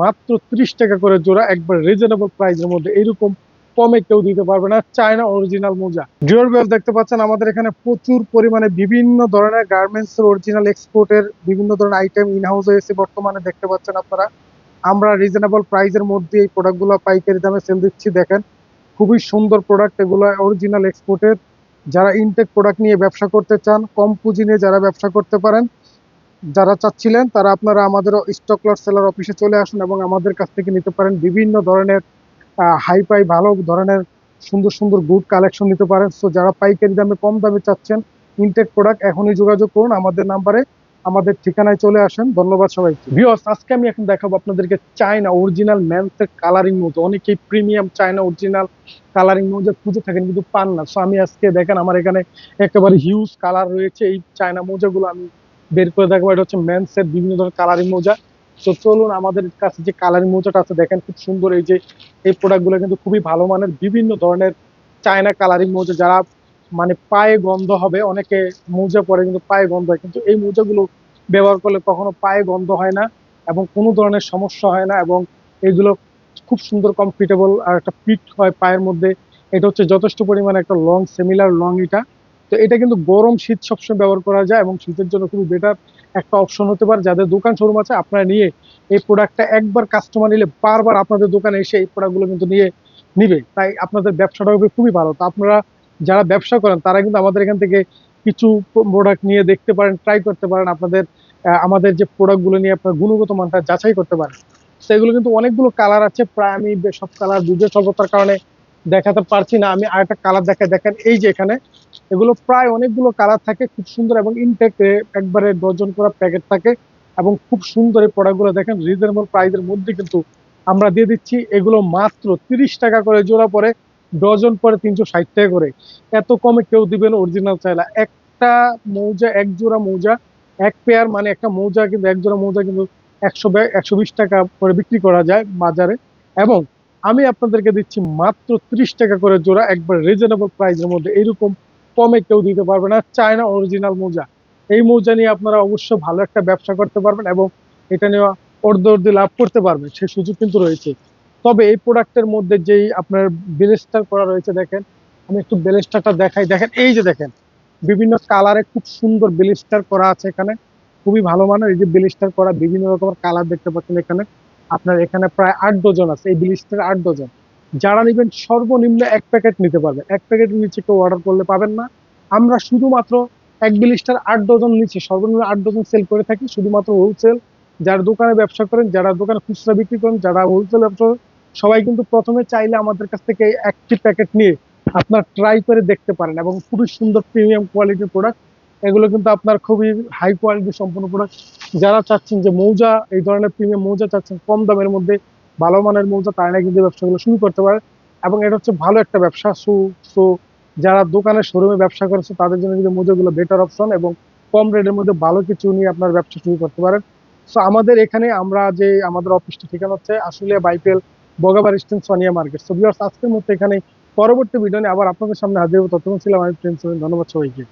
মাত্র ত্রিশ টাকা করে জোড়া, একবার রিজনেবল প্রাইসের মধ্যে এরকম কমে কেউ দিতে পারবে না। চায়না অরিজিনাল মোজা। ডিওর বেল দেখতে পাচ্ছেন, আমাদের এখানে প্রচুর পরিমাণে বিভিন্ন ধরনের গার্মেন্টস অরিজিনাল এক্সপোর্টের বিভিন্ন ধরনের আইটেম ইন হাউস হয়েছে বর্তমানে দেখতে পাচ্ছেন আপনারা। আমরা রিজনেবল প্রাইসের মধ্যে এই প্রোডাক্টগুলো পাইকারি দামে সেল দিচ্ছি, দেখেন। খুবই সুন্দর প্রোডাক্ট এগুলো অরিজিনাল এক্সপোর্টের যারা ইনটেক প্রোডাক্ট নিয়ে ব্যবসা করতে চান, কম পুঁজি নিয়ে যারা ব্যবসা করতে পারেন যারা চাচ্ছিলেন, তারা আপনারা আমাদের স্টক লট সেলার অফিসে চলে আসুন এবং আমাদের কাছ থেকে নিতে পারেন। বিভিন্ন ধরনের হাই পাই ভালো ধরনের সুন্দর সুন্দর গুড কালেকশন নিতে পারেন। সো যারা পাইকারি দামে, কম দামে চাচ্ছেন ইনটেক প্রোডাক্ট এখনই যোগাযোগ করুন আমাদের নাম্বারে আমাদের ঠিকানায় চলে আসেন। ধন্যবাদ সবাইকে। ভিউয়ার্স আজকে আমি এখন দেখাবো আপনাদেরকে চায়না অরিজিনাল ম্যান্সের কালারিং মতো অনেকেই প্রিমিয়াম চায়না অরিজিনাল কালারিং মোজা খুঁজে থাকেন কিন্তু পান না। সো আমি আজকে দেখেন, আমার এখানে একেবারে হিউজ কালার রয়েছে। এই চায়না মোজাগুলো আমি বের করে দেখাবো, এটা হচ্ছে ম্যান্সের বিভিন্ন ধরনের কালারিং মোজা। তো চলুন আমাদের কাছে যে কালারিং মোজাটা আছে, দেখেন খুব সুন্দর এই যে, এই প্রোডাক্টগুলো কিন্তু খুবই ভালো মানের, বিভিন্ন ধরনের চায়না কালারিং মোজা, যারা মানে পায়ে গন্ধ হবে, অনেকে মোজা পরে কিন্তু পায়ে গন্ধ হয়, কিন্তু এই মোজাগুলো ব্যবহার করলে কখনো পায়ে গন্ধ হয় না এবং কোনো ধরনের সমস্যা হয় না এবং এগুলো খুব সুন্দর কমফিটেবল আর একটা ফিট হয় পায়ের মধ্যে। এটা হচ্ছে যথেষ্ট পরিমাণে একটা লং সেমিলার লং এটা। তো এটা কিন্তু গরম শীত সবসময় ব্যবহার করা যায় এবং শীতের জন্য খুবই বেটার একটা অপশন হতে পারে। যাদের দোকান শোরুম আছে, আপনারা নিয়ে এই প্রোডাক্টটা একবার কাস্টমার নিলে বারবার আপনাদের দোকানে এসে এই প্রোডাক্টগুলো কিন্তু নিয়ে নিবে। তাই আপনাদের ব্যবসাটা হবে খুবই ভালো। তো আপনারা যারা ব্যবসা করেন, তারা কিন্তু আমাদের এখান থেকে কিছু প্রোডাক্ট নিয়ে দেখতে পারেন ট্রাই করতে পারেন। আপনাদের আমাদের যে প্রোডাক্টগুলো নিয়ে আপনার গুণগত মানটা যাচাই করতে পারেন। সেগুলো কিন্তু অনেকগুলো কালার আছে। প্রায় আমি সব কালার বুঝে স্বল্পতার কারণে দেখাতে পারছি না। আমি আরেকটা কালার দেখাই। দেখেন এই যে এখানে এগুলো প্রায় অনেকগুলো কালার থাকে, খুব সুন্দর এবং ইনটেক একবারে ডজন করা প্যাকেট থাকে এবং খুব সুন্দর এই প্রোডাক্টগুলো দেখেন রিজনেবল প্রাইসের মধ্যে কিন্তু আমরা দিয়ে দিচ্ছি। এগুলো মাত্র তিরিশ টাকা করে জোড়া পরে ডজন পরে তিনশো ষাট টাকা করে। এত কমে কেউ দিবেন অরিজিনাল চাইলা। একটা মৌজা, এক জোড়া মৌজা, এক পেয়ার মানে একটা মৌজা কিন্তু, এক জোড়া মৌজা কিন্তু একশো একশো বিশ টাকা করে বিক্রি করা যায় বাজারে। এবং আমি আপনাদেরকে দিচ্ছি মাত্র ত্রিশ টাকা করে জোড়া, একবার রিজনেবল প্রাইসের মধ্যে। এইরকম কমে কেউ দিতে পারবে না। চায়না অরিজিনাল মোজা। এই মোজা নিয়ে আপনারা অবশ্য ভালো একটা ব্যবসা করতে পারবেন এবং এটা নিয়ে অর্ধ অর্ধে লাভ করতে পারবেন সেই সুযোগ কিন্তু রয়েছে। তবে এই প্রোডাক্টের মধ্যে যেই আপনার বেলেস্টার করা রয়েছে দেখেন, আমি একটু বেলেস্টারটা দেখাই। দেখেন, এই যে দেখেন, বিভিন্ন কালারে খুব সুন্দর বেলিস্টার করা আছে এখানে। খুবই ভালো মানের এই যে বেলিস্টার করা বিভিন্ন রকমের কালার দেখতে পাচ্ছেন এখানে। আপনার এখানে প্রায় আট ডজন আছে, এই বেলিস্টার আট ডজন যারা নেবেন সর্বনিম্ন এক প্যাকেট নিতে পারবেন। এক প্যাকেটের নিচে কেউ অর্ডার করলে পাবেন না। আমরা শুধুমাত্র এক বিলিস্টার আট ডজন নিচে, সর্বনিম্ন আট ডজন সেল করে থাকি। শুধুমাত্র হোলসেল যারা দোকানে ব্যবসা করেন, যারা দোকানে খুচরা বিক্রি করেন, যারা হোলসেল ব্যবসা সবাই কিন্তু প্রথমে চাইলে আমাদের কাছ থেকে একটি প্যাকেট নিয়ে আপনার ট্রাই করে দেখতে পারেন এবং খুবই সুন্দর প্রিমিয়াম কোয়ালিটির প্রোডাক্ট এগুলো কিন্তু আপনার খুবই হাই কোয়ালিটি সম্পূর্ণ প্রোডাক্ট যারা চাচ্ছেন যে মৌজা, এই ধরনের প্রিমিয়াম মৌজা চাচ্ছেন, কম দামের মধ্যে ভালো মানের মৌজা তারা কিন্তু ব্যবসাগুলো শুরু করতে পারে। এবং এটা হচ্ছে ভালো একটা ব্যবসা, সো সো, যারা দোকানে শোরুমে ব্যবসা করেছে, তাদের জন্য কিন্তু মোজাগুলো বেটার অপশন এবং কম রেটের মধ্যে ভালো কিছু নিয়ে আপনার ব্যবসা শুরু করতে পারেন। সো আমাদের এখানে আমরা যে, আমাদের অফিসটা ঠিকানা হচ্ছে আসলে বাইপেল বগাবার স্টেন সোনিয়া মার্কেট সো ভিউয়ার্স আজকের মতো এখানে পরবর্তী ভিডিও নিয়ে আবার আপনাদের সামনে হাজির হব। ততক্ষণ ছিলাম আমি প্রিন্স ধন্যবাদ সবাইকে।